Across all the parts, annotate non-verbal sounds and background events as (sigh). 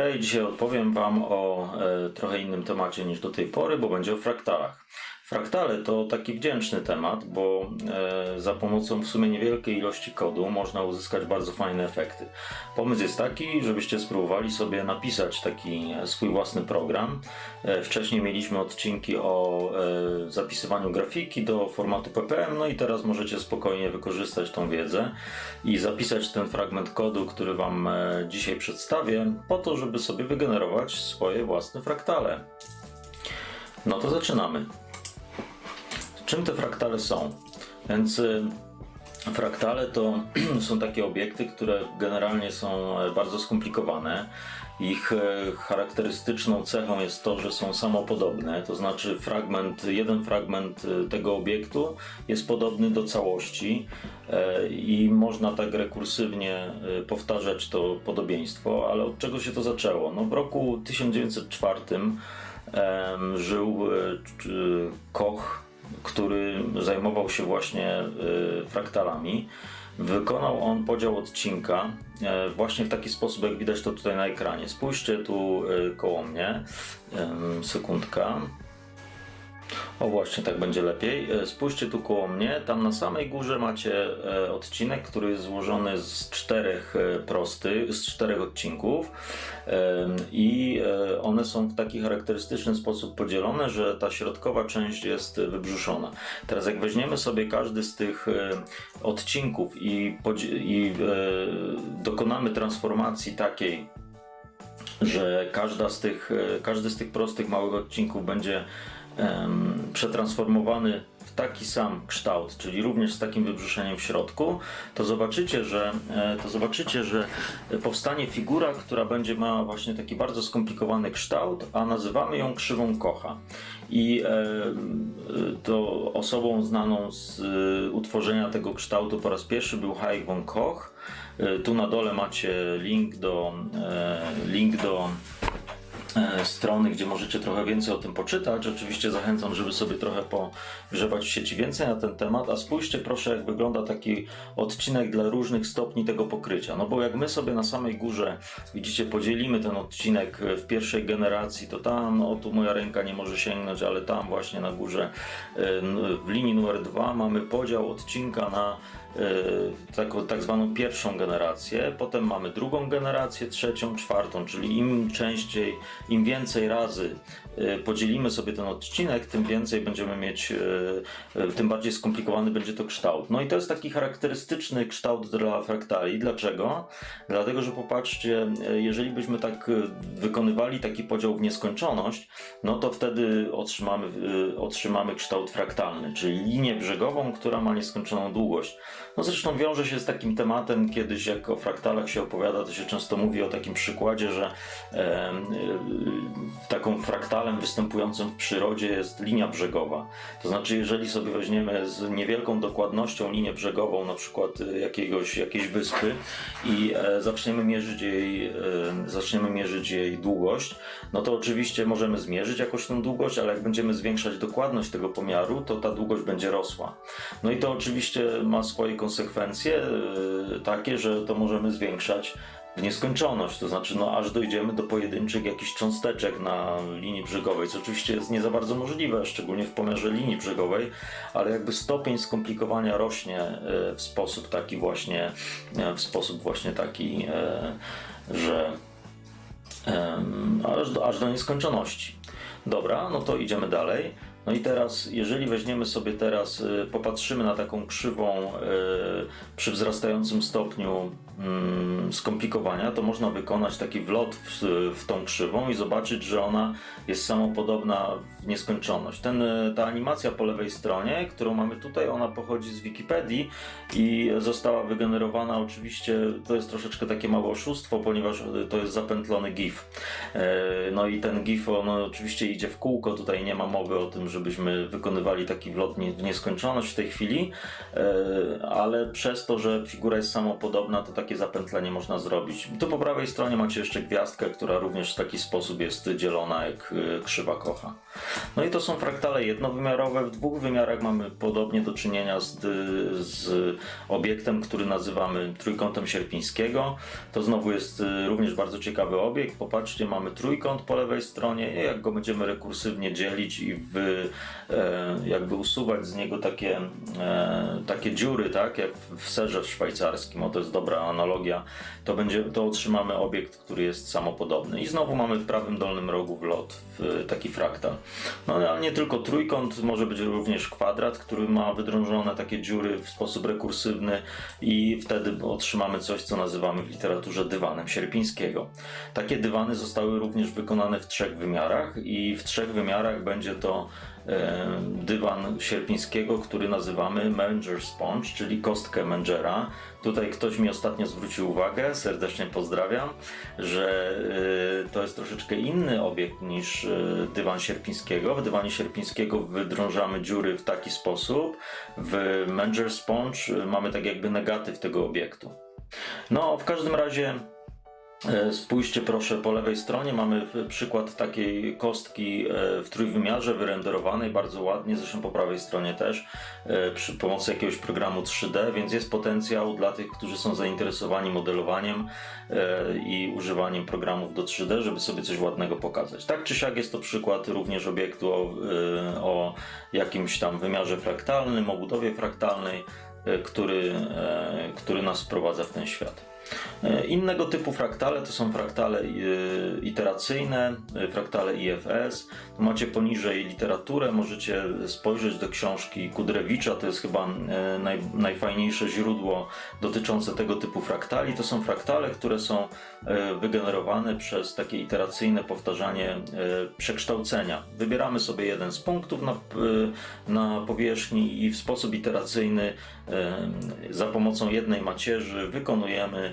Hej, dzisiaj opowiem Wam o e, trochę innym temacie niż do tej pory, bo będzie o fraktalach. Fraktale to taki wdzięczny temat, bo e, za pomocą w sumie niewielkiej ilości kodu można uzyskać bardzo fajne efekty. Pomysł jest taki, żebyście spróbowali sobie napisać taki e, swój własny program. E, wcześniej mieliśmy odcinki o zapisywaniu grafiki do formatu PPM, no i teraz możecie spokojnie wykorzystać tą wiedzę i zapisać ten fragment kodu, który Wam dzisiaj przedstawię, po to, żeby sobie wygenerować swoje własne fraktale. No to zaczynamy. Czym te fraktale są? Więc y, fraktale to (clears throat) są takie obiekty, które generalnie są e, bardzo skomplikowane. Ich e, charakterystyczną cechą jest to, że są samopodobne, to znaczy fragment, jeden fragment e, tego obiektu jest podobny do całości i można tak rekursywnie powtarzać to podobieństwo, ale od czego się to zaczęło? No w roku 1904 em, żył Koch, który zajmował się właśnie e, fraktalami. Wykonał on podział odcinka e, właśnie w taki sposób, jak widać to tutaj na ekranie. Spójrzcie tu e, koło mnie. Sekundka. O właśnie, tak będzie lepiej. E, Spójrzcie tu koło mnie. Tam na samej górze macie e, odcinek, który jest złożony z czterech e, prosty, z czterech odcinków i one są w taki charakterystyczny sposób podzielone, że ta środkowa część jest wybrzuszona. Teraz jak weźmiemy sobie każdy z tych odcinków i, i dokonamy transformacji takiej, że każda z tych, każdy z tych prostych małych odcinków będzie przetransformowany w taki sam kształt, czyli również z takim wybrzuszeniem w środku, to zobaczycie, że, e, to zobaczycie, że powstanie figura, która będzie miała właśnie taki bardzo skomplikowany kształt, a nazywamy ją krzywą Kocha. I e, to osobą znaną z e, utworzenia tego kształtu po raz pierwszy był Hayek von Koch. Tu na dole macie link do, link do strony, gdzie możecie trochę więcej o tym poczytać. Oczywiście zachęcam, żeby sobie trochę pogrzebać w sieci więcej na ten temat, a spójrzcie proszę, jak wygląda taki odcinek dla różnych stopni tego pokrycia. No bo jak my sobie na samej górze, widzicie, podzielimy ten odcinek w pierwszej generacji, to tam, o tu moja ręka nie może sięgnąć, ale tam właśnie na górze e, w linii numer dwa mamy podział odcinka na e, taką tak zwaną pierwszą generację, potem mamy drugą generację, trzecią, czwartą, czyli im częściej, im więcej razy e, podzielimy sobie ten odcinek, tym więcej będziemy mieć, e, e, tym bardziej skomplikowany będzie to kształt. No i to jest taki charakterystyczny kształt dla fraktali. Dlaczego? Dlatego, że popatrzcie, e, jeżeli byśmy tak e, wykonywali taki podział w nieskończoność, no to wtedy otrzymamy, e, otrzymamy kształt fraktalny, czyli linię brzegową, która ma nieskończoną długość. No zresztą wiąże się z takim tematem, kiedyś jak o fraktalach się opowiada, to się często mówi o takim przykładzie, że e, e, taką fraktalem występującym w przyrodzie jest linia brzegowa. To znaczy, jeżeli sobie weźmiemy z niewielką dokładnością linię brzegową, na przykład e, jakiegoś, jakiejś wyspy i e, zaczniemy mierzyć jej, e, zaczniemy mierzyć jej długość, no to oczywiście możemy zmierzyć jakoś tą długość, ale jak będziemy zwiększać dokładność tego pomiaru, to ta długość będzie rosła. No i to oczywiście ma swoje konsekwencje e, takie, że to możemy zwiększać w nieskończoność, to znaczy no aż dojdziemy do pojedynczych jakichś cząsteczek na linii brzegowej, co oczywiście jest nie za bardzo możliwe, szczególnie w pomiarze linii brzegowej, ale jakby stopień skomplikowania rośnie e, w sposób taki właśnie, e, w sposób właśnie taki, że aż do, aż do nieskończoności. Dobra, no to idziemy dalej. No i teraz, jeżeli weźmiemy sobie teraz, y, popatrzymy na taką krzywą y, przy wzrastającym stopniu skomplikowania, to można wykonać taki wlot w, w tą krzywą i zobaczyć, że ona jest samopodobna w nieskończoność. Ten, y, ta animacja po lewej stronie, którą mamy tutaj, ona pochodzi z Wikipedii i została wygenerowana oczywiście, to jest troszeczkę takie małe oszustwo, ponieważ y, to jest zapętlony GIF. E, No i ten GIF, on oczywiście idzie w kółko, tutaj nie ma mowy o tym, żebyśmy wykonywali taki wlot w nieskończoność w tej chwili, ale przez to, że figura jest samopodobna, to takie takie zapętlenie można zrobić. Tu po prawej stronie macie jeszcze gwiazdkę, która również w taki sposób jest dzielona jak y, krzywa kocha. No i to są fraktale jednowymiarowe. W dwóch wymiarach mamy podobnie do czynienia z, z obiektem, który nazywamy trójkątem sierpińskiego. To znowu jest y, również bardzo ciekawy obiekt. Popatrzcie, mamy trójkąt po lewej stronie jak go będziemy rekursywnie dzielić i wy, jakby usuwać z niego takie, takie dziury, tak jak w serze szwajcarskim, o to jest dobra analogia, to, będzie, to otrzymamy obiekt, który jest samopodobny. I znowu mamy w prawym dolnym rogu wlot, w taki fraktal. No ale nie tylko trójkąt, może być również kwadrat, który ma wydrążone takie dziury w sposób rekursywny i wtedy otrzymamy coś, co nazywamy w literaturze dywanem sierpińskiego. Takie dywany zostały również wykonane w trzech wymiarach i w trzech wymiarach będzie to dywan sierpińskiego, który nazywamy Manger Sponge, czyli kostkę Mangera. Tutaj ktoś mi ostatnio zwrócił uwagę, serdecznie pozdrawiam, że e, to jest troszeczkę inny obiekt niż e, dywan sierpińskiego. W dywanie sierpińskiego wydrążamy dziury w taki sposób, w Manger Sponge e, mamy tak jakby negatyw tego obiektu. No, w każdym razie E, Spójrzcie proszę po lewej stronie, mamy przykład takiej kostki e, w trójwymiarze wyrenderowanej bardzo ładnie, zresztą po prawej stronie też, e, przy pomocy jakiegoś programu 3D, więc jest potencjał dla tych, którzy są zainteresowani modelowaniem e, i używaniem programów do 3D, żeby sobie coś ładnego pokazać. Tak czy siak jest to przykład również obiektu o, e, o jakimś tam wymiarze fraktalnym, o budowie fraktalnej, e, który, e, który nas wprowadza w ten świat. E, Innego typu fraktale to są fraktale e, iteracyjne, e, fraktale IFS. Macie poniżej literaturę, możecie spojrzeć do książki Kudrewicza, to jest chyba naj, najfajniejsze źródło dotyczące tego typu fraktali. To są fraktale, które są wygenerowane przez takie iteracyjne powtarzanie przekształcenia. Wybieramy sobie jeden z punktów na, na powierzchni i w sposób iteracyjny za pomocą jednej macierzy wykonujemy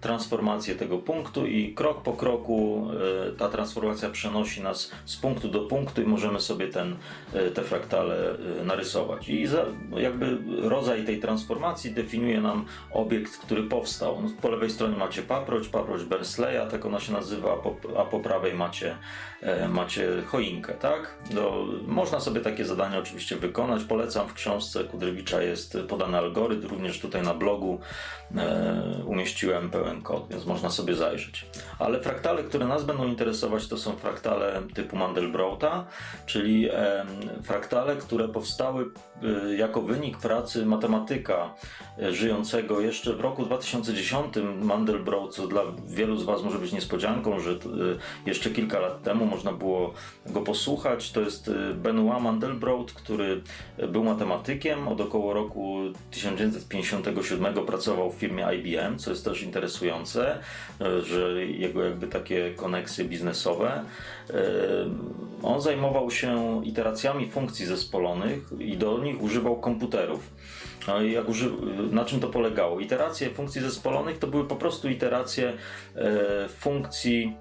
transformację tego punktu i krok po kroku e, ta transformacja przenosi nas z punktu do punktu i możemy sobie ten, e, te fraktale e, narysować. I za, jakby rodzaj tej transformacji definiuje nam obiekt, który powstał. No, po lewej stronie macie paproć, paproć Bersleya, tak ona się nazywa, a po, a po prawej macie, macie choinkę, tak? Do, można sobie takie zadania oczywiście wykonać. Polecam w książce Kudrywicza jest podany algorytm, również tutaj na blogu umieściłem pełen kod, więc można sobie zajrzeć. Ale fraktale, które nas będą interesować, to są fraktale typu Mandelbrota, czyli fraktale, które powstały e, jako wynik pracy matematyka e, żyjącego jeszcze w roku 2010. Mandelbrot, co dla wielu z Was może być niespodzianką, że e, jeszcze kilka lat temu można było go posłuchać. To jest Benoit Mandelbrot, który był matematykiem. Od około roku 1957 pracował w firmie IBM, co jest też interesujące, e, że jego jakby takie koneksje biznesowe. E, On zajmował się iteracjami funkcji zespolonych i do nich używał komputerów. I jak uży... na czym to polegało? Iteracje funkcji zespolonych to były po prostu iteracje e, funkcji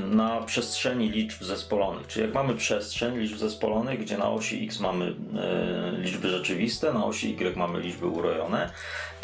na przestrzeni liczb zespolonych. Czyli jak mamy przestrzeń liczb zespolonych, gdzie na osi x mamy e, liczby rzeczywiste, na osi y mamy liczby urojone,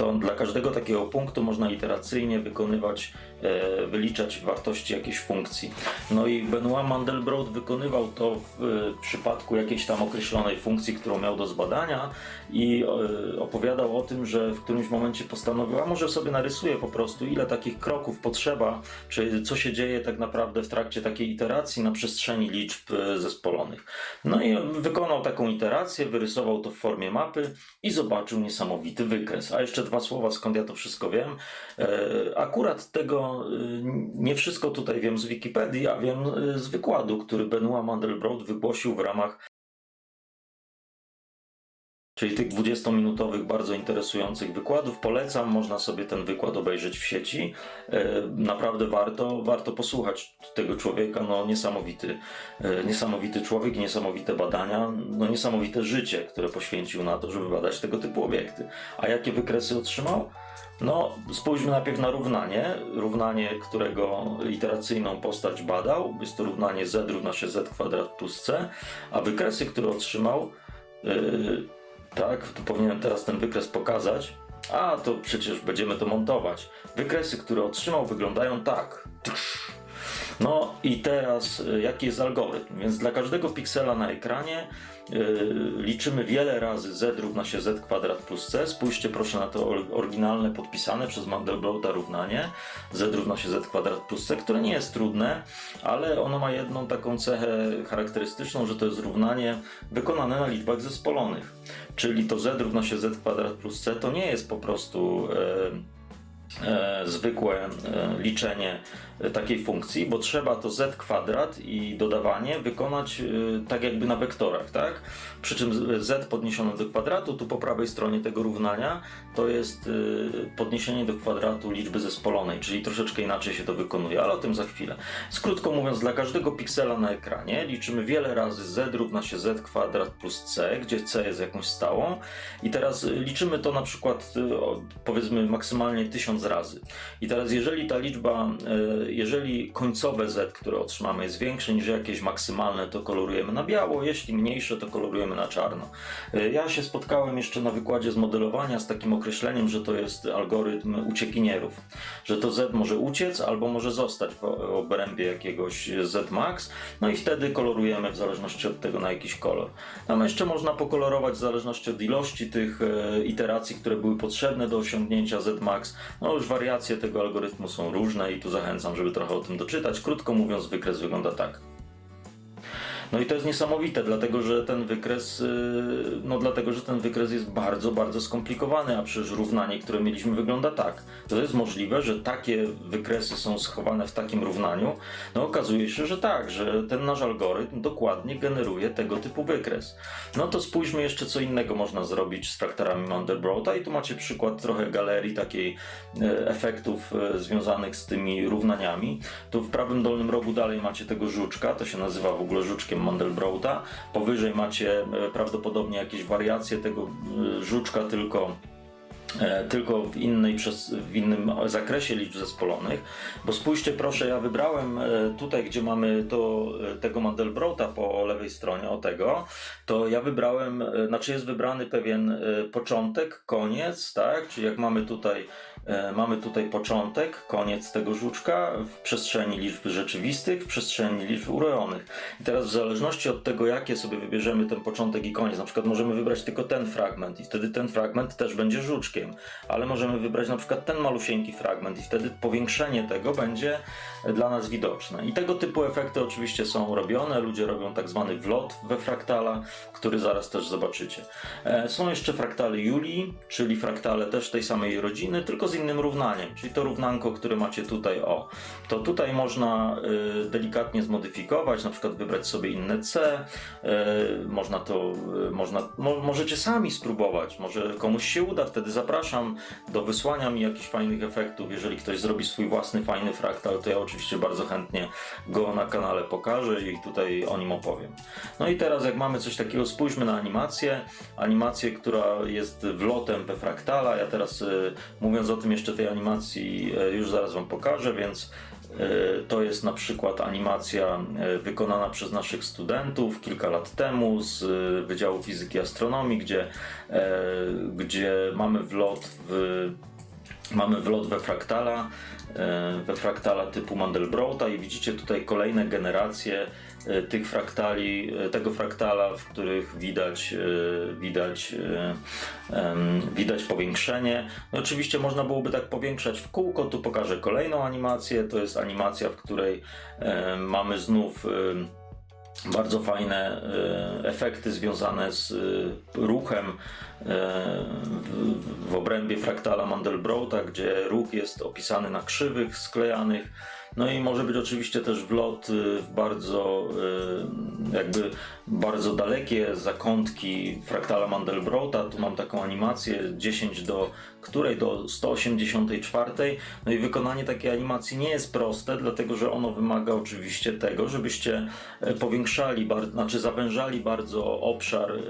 to dla każdego takiego punktu można iteracyjnie wykonywać, e, wyliczać wartości jakiejś funkcji. No i Benoit Mandelbrot wykonywał to w e, przypadku jakiejś tam określonej funkcji, którą miał do zbadania i e, opowiadał o tym, że w którymś momencie postanowił, a może sobie narysuję po prostu, ile takich kroków potrzeba, czy co się dzieje tak naprawdę w trakcie takiej iteracji na przestrzeni liczb e, zespolonych. No i wykonał taką iterację, wyrysował to w formie mapy i zobaczył niesamowity wykres. A jeszcze dwa słowa, skąd ja to wszystko wiem. E, Akurat tego e, nie wszystko tutaj wiem z Wikipedii, a wiem z wykładu, który Benoit Mandelbrot wygłosił w ramach czyli tych 20-minutowych, bardzo interesujących wykładów. Polecam, można sobie ten wykład obejrzeć w sieci. E, Naprawdę warto, warto posłuchać tego człowieka. No, niesamowity, e, niesamowity człowiek, niesamowite badania, no, niesamowite życie, które poświęcił na to, żeby badać tego typu obiekty. A jakie wykresy otrzymał? No, spójrzmy najpierw na równanie. Równanie, którego iteracyjną postać badał. Jest to równanie z równa się z kwadrat plus c. A wykresy, które otrzymał, yy, tak, tu powinienem teraz ten wykres pokazać. A, to przecież będziemy to montować. Wykresy, które otrzymał, wyglądają tak. No i teraz y, jaki jest algorytm? Więc dla każdego piksela na ekranie y, liczymy wiele razy z równa się z kwadrat plus c. Spójrzcie proszę na to or- oryginalne, podpisane przez Mandelbrota równanie z równa się z kwadrat plus c, które nie jest trudne, ale ono ma jedną taką cechę charakterystyczną, że to jest równanie wykonane na liczbach zespolonych. Czyli to z równa się z kwadrat plus c to nie jest po prostu e, zwykłe e, liczenie e, takiej funkcji, bo trzeba to z kwadrat i dodawanie wykonać e, tak jakby na wektorach, tak? Przy czym z- podniesione do kwadratu, tu po prawej stronie tego równania, to jest e, podniesienie do kwadratu liczby zespolonej, czyli troszeczkę inaczej się to wykonuje, ale o tym za chwilę. Z krótko mówiąc, dla każdego piksela na ekranie liczymy wiele razy z równa się z kwadrat plus c, gdzie c jest jakąś stałą i teraz liczymy to na przykład powiedzmy maksymalnie tysiąc razy. I teraz jeżeli ta liczba, y, jeżeli końcowe z, które otrzymamy jest większe niż jakieś maksymalne, to kolorujemy na biało, jeśli mniejsze, to kolorujemy na czarno. Y, Ja się spotkałem jeszcze na wykładzie z modelowania z takim określeniem, że to jest algorytm uciekinierów, że to z może uciec albo może zostać w obrębie jakiegoś z max, no i wtedy kolorujemy w zależności od tego na jakiś kolor. Tam jeszcze można pokolorować w zależności od ilości tych e, iteracji, które były potrzebne do osiągnięcia z max. No już wariacje tego algorytmu są różne i tu zachęcam, żeby trochę o tym doczytać. Krótko mówiąc, wykres wygląda tak. No i to jest niesamowite, dlatego że ten wykres, yy, no dlatego że ten wykres jest bardzo, bardzo skomplikowany, a przecież równanie, które mieliśmy wygląda tak. To jest możliwe, że takie wykresy są schowane w takim równaniu. No okazuje się, że tak, że ten nasz algorytm dokładnie generuje tego typu wykres. No to spójrzmy jeszcze co innego można zrobić z traktorami Mandelbrota i tu macie przykład trochę galerii takiej e, efektów e, związanych z tymi równaniami. Tu w prawym dolnym rogu dalej macie tego żuczka, to się nazywa w ogóle żuczkiem Mandelbrota. Powyżej macie e, prawdopodobnie jakieś wariacje tego e, żuczka, tylko e, tylko w, innej, w innym zakresie liczb zespolonych, bo spójrzcie proszę, ja wybrałem tutaj, gdzie mamy to, tego Mandelbrota po lewej stronie, o tego, to ja wybrałem, znaczy jest wybrany pewien początek, koniec, tak, czyli jak mamy tutaj mamy tutaj początek, koniec tego żuczka w przestrzeni liczb rzeczywistych, w przestrzeni liczb urojonych. I teraz w zależności od tego, jakie sobie wybierzemy ten początek i koniec, na przykład możemy wybrać tylko ten fragment i wtedy ten fragment też będzie żuczkiem, ale możemy wybrać na przykład ten malusieńki fragment i wtedy powiększenie tego będzie dla nas widoczne. I tego typu efekty oczywiście są robione, ludzie robią tak zwany wlot we fraktala, który zaraz też zobaczycie. E, Są jeszcze fraktale Julii, czyli fraktale też tej samej rodziny, tylko z innym równaniem, czyli to równanko, które macie tutaj, o. To tutaj można y, delikatnie zmodyfikować, na przykład wybrać sobie inne C, y, można to, y, można, mo, możecie sami spróbować, może komuś się uda, wtedy zapraszam do wysłania mi jakichś fajnych efektów, jeżeli ktoś zrobi swój własny fajny fraktal, to ja oczywiście bardzo chętnie go na kanale pokażę i tutaj o nim opowiem. No i teraz jak mamy coś takiego, spójrzmy na animację, animację, która jest wlotem we fraktala, ja teraz y, mówiąc o tym jeszcze tej animacji y, już zaraz Wam pokażę, więc y, to jest na przykład animacja y, wykonana przez naszych studentów kilka lat temu z Wydziału Fizyki i Astronomii, gdzie, e, gdzie mamy wlot w Mamy wlot we fraktala, e, we fraktala typu Mandelbrota i widzicie tutaj kolejne generacje e, tych fraktali, e, tego fraktala, w których widać, widać, widać powiększenie. No oczywiście można byłoby tak powiększać w kółko, tu pokażę kolejną animację, to jest animacja, w której mamy znów bardzo fajne e, efekty związane z e, ruchem e, w, obrębie fraktala Mandelbrota, gdzie ruch jest opisany na krzywych sklejanych. No i może być oczywiście też wlot y, w bardzo y, jakby bardzo dalekie zakątki fraktala Mandelbrota. Tu mam taką animację 10 do której do 184. No i wykonanie takiej animacji nie jest proste, dlatego że ono wymaga oczywiście tego, żebyście e, powiększali, znaczy zawężali bardzo obszar e,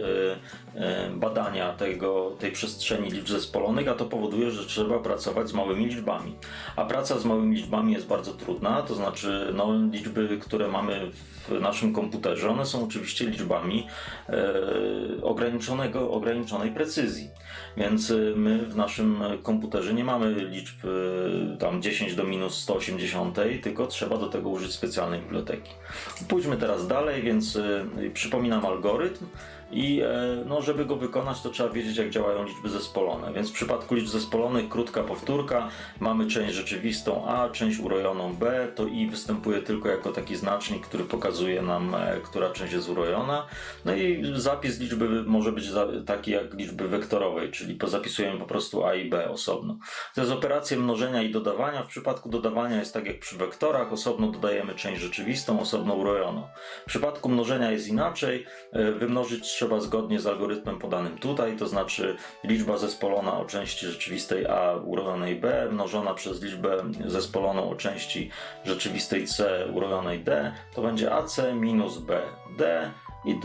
e, badania tego, tej przestrzeni liczb zespolonych, a to powoduje, że trzeba pracować z małymi liczbami. A praca z małymi liczbami jest bardzo trudna. Trudna, to znaczy no, liczby, które mamy w naszym komputerze, one są oczywiście liczbami e, ograniczonego, ograniczonej precyzji. Więc y, my w naszym komputerze nie mamy liczb y, tam 10 do minus 180, tylko trzeba do tego użyć specjalnej biblioteki. Pójdźmy teraz dalej, więc y, przypominam algorytm. I e, no, żeby go wykonać, to trzeba wiedzieć, jak działają liczby zespolone. Więc w przypadku liczb zespolonych, krótka powtórka, mamy część rzeczywistą A, część urojoną B, to i występuje tylko jako taki znacznik, który pokazuje nam, e, która część jest urojona. No i zapis liczby może być taki jak liczby wektorowej, czyli zapisujemy po prostu A i B osobno. To jest operacja mnożenia i dodawania. W przypadku dodawania jest tak jak przy wektorach, osobno dodajemy część rzeczywistą, osobno urojoną. W przypadku mnożenia jest inaczej. E, Wymnożyć trzeba zgodnie z algorytmem podanym tutaj, to znaczy liczba zespolona o części rzeczywistej A urojonej B mnożona przez liczbę zespoloną o części rzeczywistej C urojonej D, to będzie AC minus BD i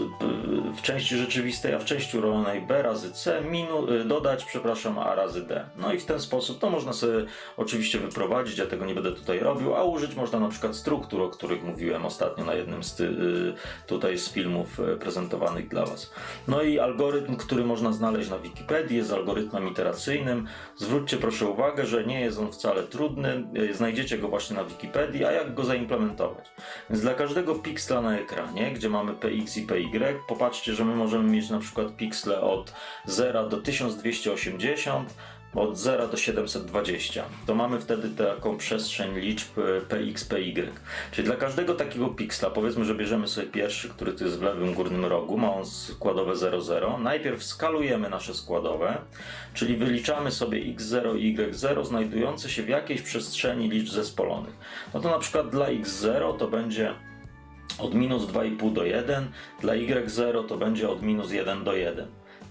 w części rzeczywistej, a w części urojonej B razy C minu, y, dodać, przepraszam, A razy D. No i w ten sposób to można sobie oczywiście wyprowadzić, ja tego nie będę tutaj robił, a użyć można na przykład struktur, o których mówiłem ostatnio na jednym z ty, y, tutaj z filmów y, prezentowanych dla Was. No i algorytm, który można znaleźć na Wikipedii, jest algorytmem iteracyjnym. Zwróćcie proszę uwagę, że nie jest on wcale trudny. Znajdziecie go właśnie na Wikipedii, a jak go zaimplementować? Więc dla każdego piksla na ekranie, gdzie mamy px py, popatrzcie, że my możemy mieć na przykład piksle od 0 do 1280, od 0 do 720. To mamy wtedy taką przestrzeń liczb y, px, py. Czyli dla każdego takiego piksla, powiedzmy, że bierzemy sobie pierwszy, który tu jest w lewym górnym rogu, ma on składowe 00. Najpierw skalujemy nasze składowe, czyli wyliczamy sobie x0 i y0 znajdujące się w jakiejś przestrzeni liczb zespolonych. No to na przykład dla x0 to będzie od minus 2,5 do 1, dla y0 to będzie od minus 1 do 1.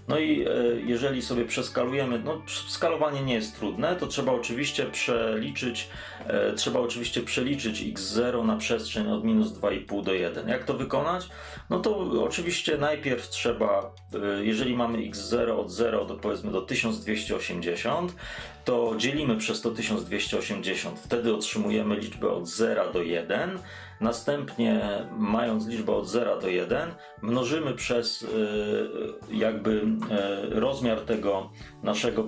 No i e, jeżeli sobie przeskalujemy, no skalowanie nie jest trudne, to trzeba oczywiście przeliczyć, e, trzeba oczywiście przeliczyć x0 na przestrzeń od minus 2,5 do 1. Jak to wykonać? No to oczywiście najpierw trzeba, e, jeżeli mamy x0 od 0 do powiedzmy do 1280, to dzielimy przez to 1280, wtedy otrzymujemy liczbę od 0 do 1. Następnie, mając liczbę od 0 do 1, mnożymy przez y, jakby y, rozmiar tego naszego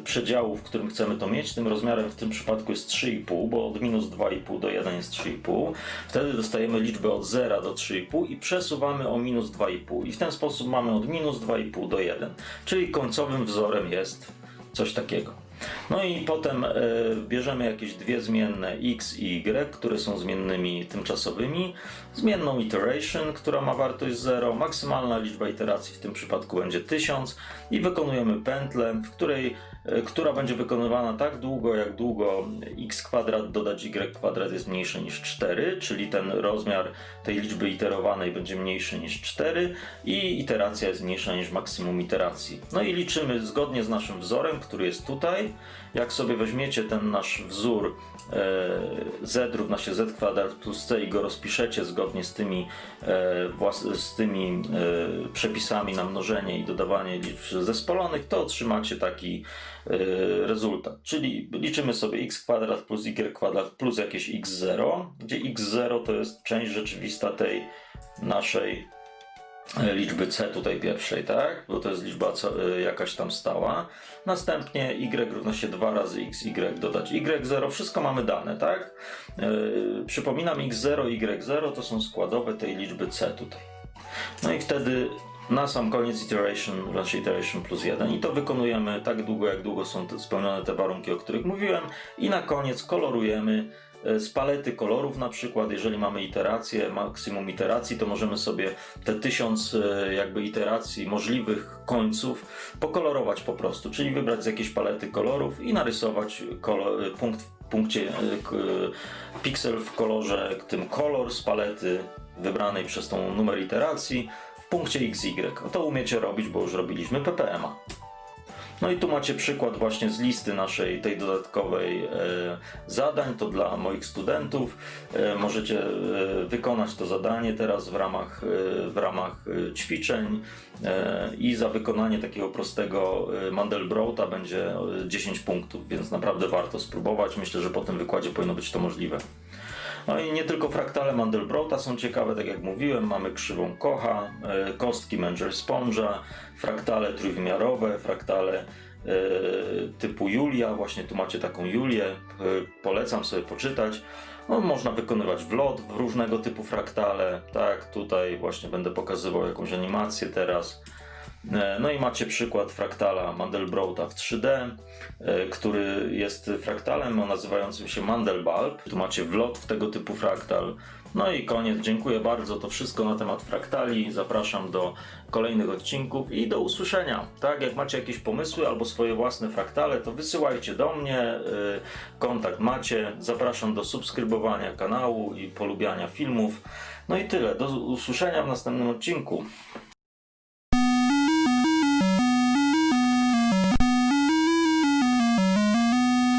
y, przedziału, w którym chcemy to mieć. Tym rozmiarem w tym przypadku jest 3,5, bo od minus 2,5 do 1 jest 3,5. Wtedy dostajemy liczbę od 0 do 3,5 i przesuwamy o minus 2,5. I w ten sposób mamy od minus 2,5 do 1. Czyli końcowym wzorem jest coś takiego. No i potem e, bierzemy jakieś dwie zmienne x i y, które są zmiennymi tymczasowymi. Zmienną iteration, która ma wartość 0, maksymalna liczba iteracji w tym przypadku będzie 1000 i wykonujemy pętlę, w której, e, która będzie wykonywana tak długo, jak długo x kwadrat dodać y kwadrat jest mniejszy niż 4, czyli ten rozmiar tej liczby iterowanej będzie mniejszy niż 4 i iteracja jest mniejsza niż maksimum iteracji. No i liczymy zgodnie z naszym wzorem, który jest tutaj. Jak sobie weźmiecie ten nasz wzór e, z równa się z kwadrat plus c i go rozpiszecie zgodnie z tymi, e, z tymi e, przepisami na mnożenie i dodawanie liczb zespolonych, to otrzymacie taki rezultat. Czyli liczymy sobie x kwadrat plus y kwadrat plus jakieś x0, gdzie x0 to jest część rzeczywista tej naszej liczby c tutaj pierwszej, tak? Bo to jest liczba co, e, jakaś tam stała. Następnie y równa się 2 razy x, y dodać y0. Wszystko mamy dane, tak? E, przypominam, x0 i y0 to są składowe tej liczby c tutaj. No i wtedy na sam koniec iteration, się iteration plus 1 i to wykonujemy tak długo, jak długo są te, spełnione te warunki, o których mówiłem i na koniec kolorujemy z palety kolorów na przykład, jeżeli mamy iterację, maksimum iteracji, to możemy sobie te tysiąc e, jakby iteracji możliwych końców pokolorować po prostu, czyli wybrać z jakiejś palety kolorów i narysować kolor, punkt w punkcie, e, piksel w kolorze, tym kolor z palety wybranej przez tą numer iteracji w punkcie XY. To umiecie robić, bo już robiliśmy PPM-a. No i tu macie przykład właśnie z listy naszej, tej dodatkowej e, zadań, to dla moich studentów. E, możecie e, wykonać to zadanie teraz w ramach, w ramach ćwiczeń i za wykonanie takiego prostego Mandelbrota będzie e, 10 punktów, więc naprawdę warto spróbować. Myślę, że po tym wykładzie powinno być to możliwe. No i nie tylko fraktale Mandelbrota są ciekawe, tak jak mówiłem, mamy krzywą Kocha, e, kostki Menger-Sponge'a, fraktale trójwymiarowe, fraktale e, typu Julia, właśnie tu macie taką Julię, polecam sobie poczytać. No, można wykonywać wlot w różnego typu fraktale, tak, tutaj właśnie będę pokazywał jakąś animację teraz. E, No i macie przykład fraktala Mandelbrota w 3D, e, który jest fraktalem o nazywającym się Mandelbulb. Tu macie wlot w tego typu fraktal. No i koniec. Dziękuję bardzo. To wszystko na temat fraktali. Zapraszam do kolejnych odcinków i do usłyszenia. Tak, jak macie jakieś pomysły albo swoje własne fraktale, to wysyłajcie do mnie. e, Kontakt macie. Zapraszam do subskrybowania kanału i polubiania filmów. No i tyle. Do usłyszenia w następnym odcinku.